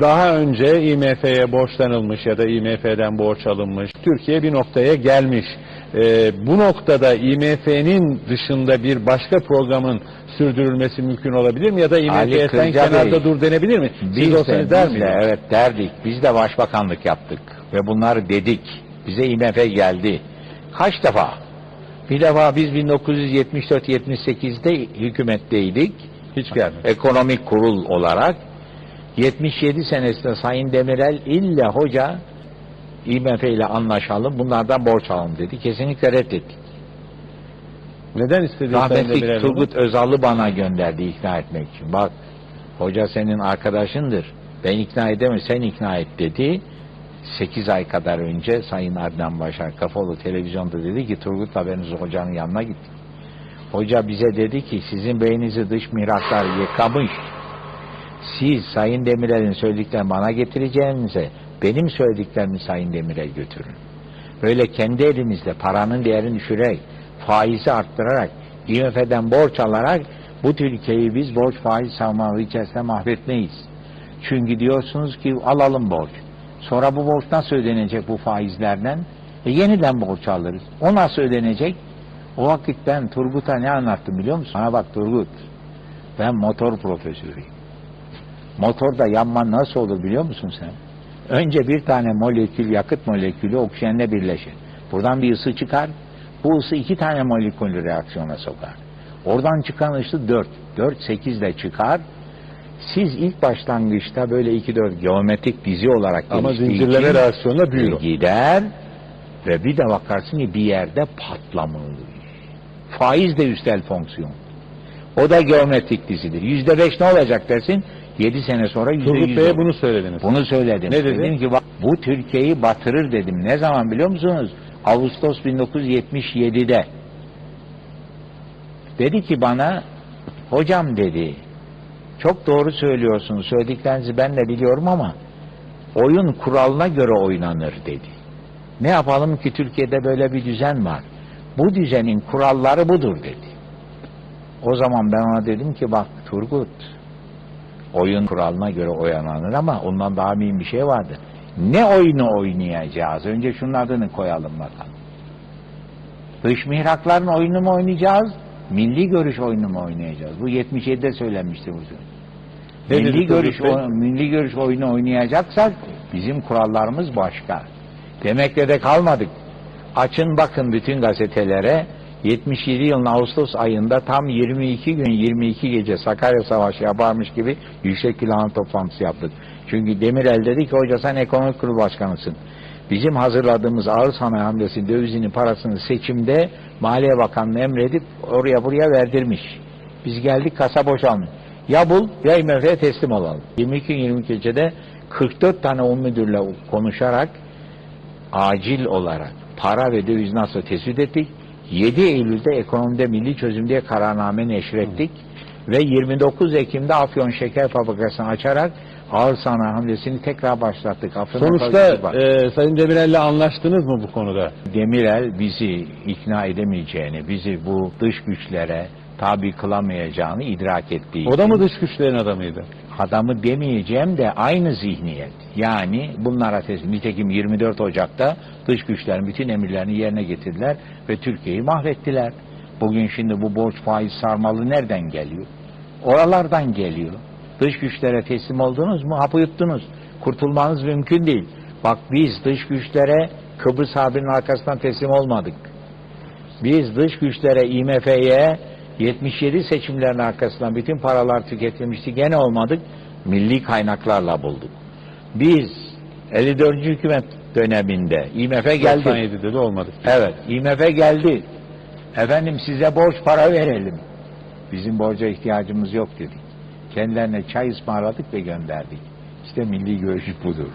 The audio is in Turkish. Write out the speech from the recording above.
daha önce IMF'ye borçlanılmış ya da IMF'den borç alınmış. Türkiye bir noktaya gelmiş. Ee, bu noktada IMF'nin dışında bir başka programın sürdürülmesi mümkün olabilir mi? Ya da IMF'ye sen kenarda Bey, dur denebilir mi? Siz Biz de, olsanız der biz de, evet derdik. Biz de başbakanlık yaptık. Ve bunları dedik. Bize IMF geldi. Kaç defa? Bir defa biz 1974-78'de hükümetteydik. Hiç gelmedi. Ekonomik kurul olarak. 77 senesinde Sayın Demirel illa hoca IMF ile anlaşalım bunlardan borç alalım dedi. Kesinlikle reddettik. Neden istedi Rahmetli? Turgut Özal'ı bana gönderdi ikna etmek için. Bak hoca senin arkadaşındır. Ben ikna edemem sen ikna et dedi. 8 ay kadar önce Sayın Adnan Başar Kafalı televizyonda dedi ki Turgut'la ben hocanın yanına gittim. Hoca bize dedi ki sizin beyninizi dış mihraklar yıkamış. Siz Sayın Demirel'in söylediklerini bana getireceğinize benim söylediklerimi Sayın Demirel götürün. Böyle kendi elimizle paranın değerini düşürerek, faizi arttırarak, IMF'den borç alarak bu Türkiye'yi biz borç faiz savunmaları içerisinde mahvetmeyiz. Çünkü diyorsunuz ki alalım borç. Sonra bu borç nasıl ödenecek bu faizlerden? E yeniden borç alırız. O nasıl ödenecek? O vakit ben Turgut'a ne anlattım biliyor musun? Bana bak Turgut, ben motor profesörüyüm. Motorda yanma nasıl olur biliyor musun sen? Önce bir tane molekül, yakıt molekülü oksijenle birleşir. Buradan bir ısı çıkar. Bu ısı iki tane molekülü reaksiyona sokar. Oradan çıkan ısı 4. 4, 8 de çıkar. Siz ilk başlangıçta böyle 2-4 geometrik dizi olarak Ama zincirleme reaksiyonla büyür gider ve bir de bakarsın ki bir yerde patlama olur. Faiz de üstel fonksiyon. O da geometrik dizidir. Yüzde beş ne olacak dersin? Yedi sene sonra yüzde Turgut yüz Bey'e bunu söylediniz. Bunu söyledim. Ne dedi? Dedim ki bak, bu Türkiye'yi batırır dedim. Ne zaman biliyor musunuz? Ağustos 1977'de. Dedi ki bana, hocam dedi, çok doğru söylüyorsunuz, söylediklerinizi ben de biliyorum ama oyun kuralına göre oynanır dedi. Ne yapalım ki Türkiye'de böyle bir düzen var. Bu düzenin kuralları budur dedi. O zaman ben ona dedim ki bak Turgut, oyun kuralına göre oynanır ama ondan daha mühim bir şey vardı. Ne oyunu oynayacağız? Önce şunun adını koyalım bakalım. Dış mihrakların oyunu mu oynayacağız? Milli görüş oyunu mu oynayacağız? Bu 77'de söylenmişti bu söz. Milli görüş, o- milli görüş oyunu oynayacaksak bizim kurallarımız başka. Demekle de kalmadık. Açın bakın bütün gazetelere 77 yılın Ağustos ayında tam 22 gün 22 gece Sakarya Savaşı yaparmış gibi yüksek plan toplantısı yaptık. Çünkü Demirel dedi ki hoca sen ekonomik kurul başkanısın. Bizim hazırladığımız ağır sanayi hamlesi dövizini parasını seçimde Maliye Bakanlığı emredip oraya buraya verdirmiş. Biz geldik kasa boşalmış. Ya bul ya IMF'ye teslim olalım. 22 22 gecede 44 tane un müdürle konuşarak acil olarak para ve döviz nasıl tespit ettik? 7 Eylül'de ekonomide milli çözüm diye kararname neşrettik ve 29 Ekim'de Afyon Şeker Fabrikası'nı açarak ağır sanayi hamlesini tekrar başlattık. Afyon'da Sonuçta e, Sayın Demirel'le anlaştınız mı bu konuda? Demirel bizi ikna edemeyeceğini, bizi bu dış güçlere tabi kılamayacağını idrak ettiği O da için mı dış güçlerin adamıydı? adamı demeyeceğim de aynı zihniyet. Yani bunlara teslim. Nitekim 24 Ocak'ta dış güçlerin bütün emirlerini yerine getirdiler ve Türkiye'yi mahvettiler. Bugün şimdi bu borç faiz sarmalı nereden geliyor? Oralardan geliyor. Dış güçlere teslim oldunuz mu hapı yuttunuz. Kurtulmanız mümkün değil. Bak biz dış güçlere Kıbrıs Harbi'nin arkasından teslim olmadık. Biz dış güçlere, IMF'ye 77 seçimlerin arkasından bütün paralar tüketilmişti. Gene olmadık. Milli kaynaklarla bulduk. Biz 54. hükümet döneminde IMF geldi. 97'de de olmadık. Evet, IMF geldi. Efendim size borç para verelim. Bizim borca ihtiyacımız yok dedik. Kendilerine çay ısmarladık ve gönderdik. İşte milli görüş budur.